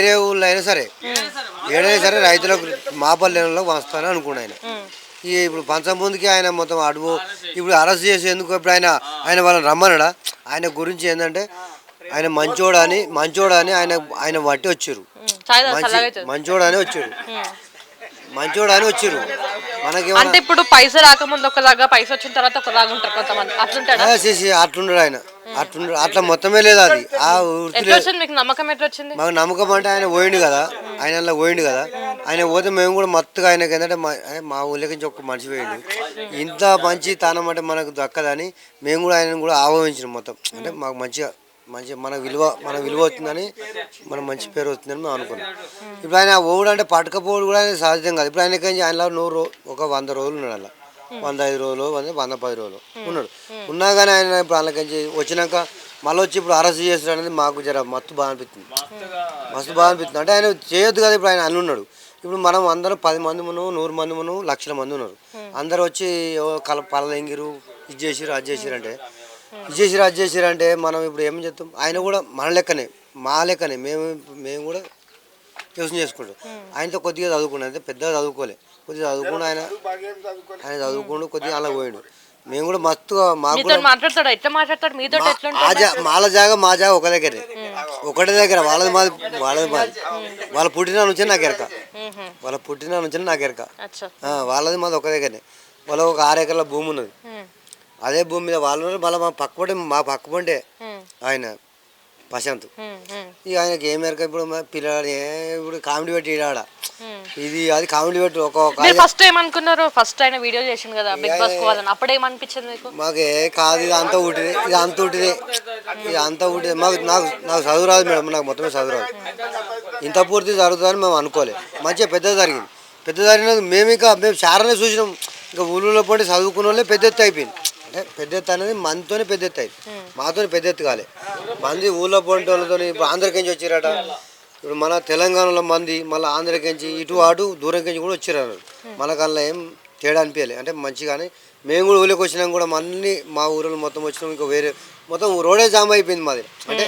వేరే ఊళ్ళో అయినా సరే ఏడైనా సరే రైతులకు మా పల్లెల్లో వస్తానని అనుకున్నాను ఆయన. ఈ ఇప్పుడు పంచముందుకి ఆయన మొత్తం అడుగు ఇప్పుడు అరెస్ట్ చేసి ఎందుకు ఇప్పుడు ఆయన ఆయన వాళ్ళని రమ్మనడా ఆయన గురించి ఏంటంటే ఆయన మంచోడు అని మంచోడు అని ఆయన ఆయన బట్టి వచ్చారు. మంచి చల్లగా అవుతుంది. మంచోడు అని వచ్చారు. మంచోడు అని వచ్చారు. అంటే మనకేమన్నా ఇప్పుడు పైస రాకముందు ఒకలాగా పైస వచ్చిన తర్వాత ఒకలాగా ఉంటారు కొంతమంది. అట్లుంటాడా? అట్లుండడు ఆయన. అట్లుండడు అట్లా మొత్తమే లేదు అది. ఆ వృత్తి మీకు నమ్మకం ఎట్లా వచ్చింది మాకు నమ్మకం అంటే ఆయన పోయిండు కదా. ఆయన అలా పోయిండు కదా. ఆయన పోతే మేము కూడా మత్తుగా ఆయనకి ఏంటంటే మా ఆయన మా ఊళ్ళకి నుంచి ఒక మనిషి పోయిండు. ఇంత మంచి తానం అంటే మనకు దక్కదని మేము కూడా ఆయన కూడా ఆహ్వానించినాం మొత్తం. అంటే మాకు మంచిగా మంచి మన విలువ మన విలువ వస్తుందని మన మంచి పేరు వస్తుందని మేము అనుకున్నాం. ఇప్పుడు ఆయన ఓడు అంటే పట్టుకపోవడం కూడా ఆయన సహజం కాదు. ఇప్పుడు ఆయనకి ఆయన నూరు రో- ఒక వంద రోజులు ఉన్నాడు అలా. వంద ఐదు రోజులు వంద వంద పది రోజులు ఉన్నాడు. ఉన్నా కానీ ఆయన ఇప్పుడు వాళ్ళకి వచ్చినాక మళ్ళీ వచ్చి ఇప్పుడు అరెస్ట్ చేస్తాడు అనేది మాకు జర మత్తు బాగా అనిపిస్తుంది. మస్తు బాగా అనిపిస్తుంది. అంటే ఆయన చేయొద్దు కదా ఇప్పుడు ఆయన అన్ని ఉన్నాడు. ఇప్పుడు మనం అందరం పది మంది మనం నూరు మంది మనం లక్షల మంది ఉన్నారు. అందరు వచ్చి కల పల్లెంగిరు ఇది చేసిరు అది చేసిరు అంటే ఇది చేసిరు అది చేసిరు అంటే మనం ఇప్పుడు ఏం చెప్తాం ఆయన కూడా మన లెక్కనే మా లెక్కనే. మేము మేము కూడా యోచన చేసుకుంటాం ఆయనతో కొద్దిగా చదువుకున్నాడు అంటే పెద్దగా చదువుకోలే. కొద్దిగా చదువుకుని ఆయన ఆయన చదువుకుంటూ కొద్దిగా అలా పోయాడు. మేము కూడా మస్తుగా మాకు మాట్లాడతాడు? ఎట్లా మీతో మాల జాగా మా జాగా ఒక దగ్గరే. ఒకటే దగ్గర వాళ్ళది మాది వాళ్ళది మాది. వాళ్ళ పుట్టిన నుంచి నాకు ఎరక. వాళ్ళ పుట్టిన నుంచి నాకు ఎరక. వాళ్ళది మాది ఒక దగ్గరనే వాళ్ళ ఒక ఆరు ఎకరాల భూమి ఉన్నది. అదే భూమి మీద వాళ్ళు మళ్ళీ మా పక్క మా పక్క ఆయన. ప్రశాంత్. ఇక ఆయనకి ఏం ఎరక ఇప్పుడు ఏ ఇప్పుడు కామెడీ పెట్టి ఉమ్. ఇది అది కామెడీ పెట్టి ఒక ఫస్ట్ ఏమనుకున్నారు? ఫస్ట్ ఆయన వీడియో చేసింది కదా బిగ్ బాస్ అప్పుడు ఏమనిపించింది మీకు? మాకు కాదు ఇది అంతా ఉట్టిదే ఇది అంత ఉట్టిదే ఇది అంతా ఉట్టిదే మాకు నాకు నాకు చదువు రాదు మేడం నాకు మొత్తమే చదువు రాదు. ఇంత పూర్తి జరుగుతుందని మేము అనుకోలే. మంచిగా పెద్ద జరిగింది. పెద్ద జరిగినది మేము ఇంకా మేము చారానే చూసినాం. ఇంకా ఊళ్ళో పడి చదువుకున్న వాళ్ళే పెద్ద ఎత్తు అయిపోయింది. అంటే పెద్ద ఎత్తు అనేది మనతోనే పెద్ద ఎత్తు అయింది మాతోనే పెద్ద ఎత్తు కాలే మంది ఊళ్ళో పోటీ వాళ్ళతో ఇప్పుడు ఆంధ్రకించి వచ్చిరట. ఇప్పుడు మన తెలంగాణలో మంది మళ్ళీ ఆంధ్రకించి ఇటు అటు దూరం కించి కూడా వచ్చిర్రు మనకు అందులో ఏం తేడా అనిపించాలి అంటే మంచిగానే మేము కూడా ఊళ్ళోకి వచ్చినాం కూడా అన్ని మా ఊరిలో మొత్తం వచ్చినాం ఇంకా వేరే మొత్తం రోడే జామ్ అయిపోయింది మాది. అంటే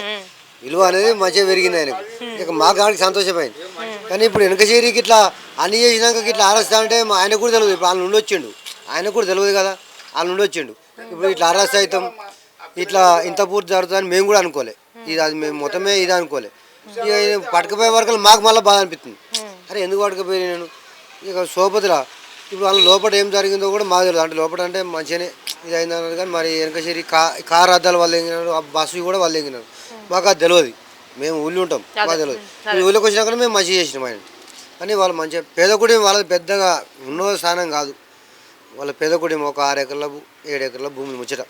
విలువ అనేది మంచిగా పెరిగింది ఆయనకు. ఇక మా కాడికి సంతోషమైంది. కానీ ఇప్పుడు వెనక చేరికి ఇట్లా అన్ని చేసినాక ఇట్లా ఆరస్తా అంటే మా ఆయనకు కూడా తెలియదు ఇప్పుడు వాళ్ళ నుండి వచ్చిండు. ఆయనకు కూడా తెలియదు కదా. వాళ్ళ నుండి వచ్చిండు. ఇప్పుడు ఇట్లా అరెస్ట్ అవుతాం ఇట్లా ఇంత పూర్తి జరుగుతుందని మేము కూడా అనుకోలే. ఇది అది మేము మొత్తమే ఇది అనుకోలే. ఇక పట్టుకుపోయే వరకు మాకు మళ్ళీ బాధ అనిపిస్తుంది. అరే ఎందుకు పట్టుకుపోయి నేను? ఇక సోపతిరా ఇప్పుడు వాళ్ళ లోపల ఏం జరిగిందో కూడా మాకు తెలియదు అంటే లోపల అంటే మంచిగానే ఇది అయింది అన్నారు కానీ మరి వెనకసేరి కా కార్ అద్దాలు వాళ్ళు ఎంగినారు ఆ బస్సు కూడా వాళ్ళు ఎంగినారు. మాకు అది తెలియదు మేము ఊళ్ళో ఉంటాం. మాకు తెలియదు ఊళ్ళోకి వచ్చినాక మేము మంచిగా చేసినాం ఆయన. కానీ వాళ్ళు మంచిగా పేద కుటుంబం వాళ్ళది పెద్దగా ఉన్నత స్థానం కాదు. వాళ్ళ పేద కుటుంబం ఒక ఆరు ఎకరాల భూ- ఏడు ఎకరాల భూమి ముచ్చట.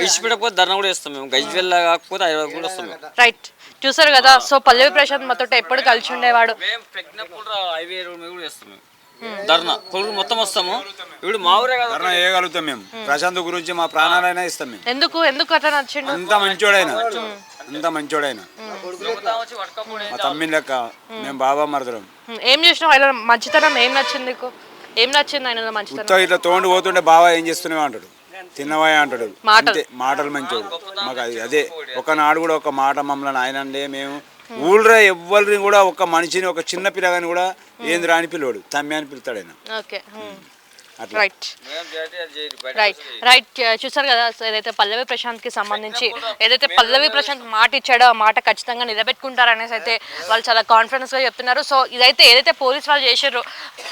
ఇచ్చిపెట్టకపోతే ధర్నా కూడా ఇస్తాం మేము. గజ్వెల్ కాకపోతే హైదరాబాద్ కూడా వస్తాం మేము. రైట్ చూసారు కదా సో పల్లవి ప్రశాంత్ మాతో ఎప్పుడు కలిసి ఉండేవాడు. మేము ప్రజ్ఞాపూర్ హైవే రోడ్ మీద కూడా చేస్తాం మేము. ధర్నా. కొడుకు మొత్తం వస్తాము. ఇప్పుడు మా ఊరే కదా. ధర్నా వేయగలుగుతాం మేము. ప్రశాంత్ గురించి మా ప్రాణాలైనా ఇస్తాం మేము. ఎందుకు? ఎందుకు అట్లా నచ్చిండు అంత మంచోడైనా. అంత మంచోడైనా. వచ్చి పట్టుకపోయి మా తమ్మిని లెక్క మేము బాబా మరదరం ఏం చేసినావు? ఆయన మంచితనం ఏం నచ్చింది నీకు? ఏం నచ్చింది ఆయన మంచితనం? ఇట్లా తోండి పోతుంటే బాబా ఏం చేస్తున్నావు అంటాడు. తిన్నవా అంటాడు. మాటలు. మాటలు మంచోడు. మాకు అది అదే ఒకనాడు కూడా ఒక మాట మమ్మల్ని ఆయన అంటే మేము ఊళ్ళో ఎవ్వరిని కూడా ఒక మనిషిని ఒక చిన్న పిల్లగాని కూడా ఏంది రాని పిల్లోడు తమ్మి అని పిలుతాడు ఆయన. రైట్ రైట్ రైట్ చూసారు కదా ఏదైతే పల్లవి ప్రశాంత్కి సంబంధించి ఏదైతే పల్లవి ప్రశాంత్ మాట ఇచ్చాడో ఆ మాట ఖచ్చితంగా నిలబెట్టుకుంటారనేసి అయితే వాళ్ళు చాలా కాన్ఫిడెన్స్గా చెప్తున్నారు. సో ఇదైతే ఏదైతే పోలీస్ వాళ్ళు చేసారో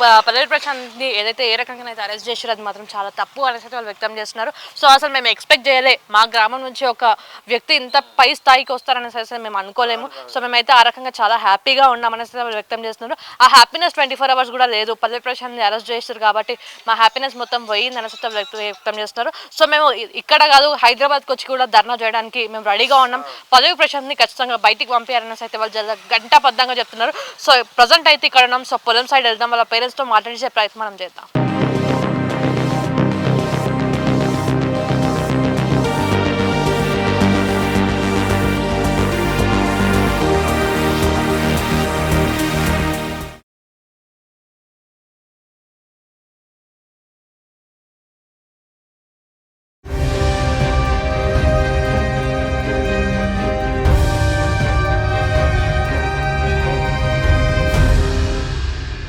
ప- పల్లవి ప్రశాంత్ని ఏదైతే ఏ రకంగా అయితే అరెస్ట్ చేసారో అది మాత్రం చాలా తప్పు అనేసి అయితే వాళ్ళు వ్యక్తం చేస్తున్నారు. సో అసలు మేము ఎక్స్పెక్ట్ చేయలే. మా గ్రామం నుంచి ఒక వ్యక్తి ఇంత పై స్థాయికి వస్తారనేసి అయితే మేము అనుకోలేము. సో మేమైతే ఆ రకంగా చాలా హ్యాపీగా ఉన్నామనేసి వాళ్ళు వ్యక్తం చేస్తున్నారు. ఆ హ్యాపీనెస్ ట్వంటీ ఫోర్ అవర్స్ కూడా లేదు. పల్లవి ప్రశాంత్ని అరెస్ట్ చేశారు కాబట్టి మా హ్యాపీనెస్ మొత్తం పోయింది అనేసి వ్యక్తం చేస్తున్నారు. సో మేము ఇక్కడ కాదు హైదరాబాద్కి వచ్చి కూడా ధర్నా చేయడానికి మేము రెడీగా ఉన్నాం. పదవి ప్రశాంత్ని ఖచ్చితంగా బయటికి పంపించారనేసి అయితే వాళ్ళు గంట బద్దంగా చెప్తున్నారు. సో ప్రజెంట్ అయితే ఇక్కడ ఉన్నాం. సో పొలం సైడ్ వెళ్దాం వాళ్ళ పేరెంట్స్తో మాట్లాడించే ప్రయత్నం మనం చేద్దాం.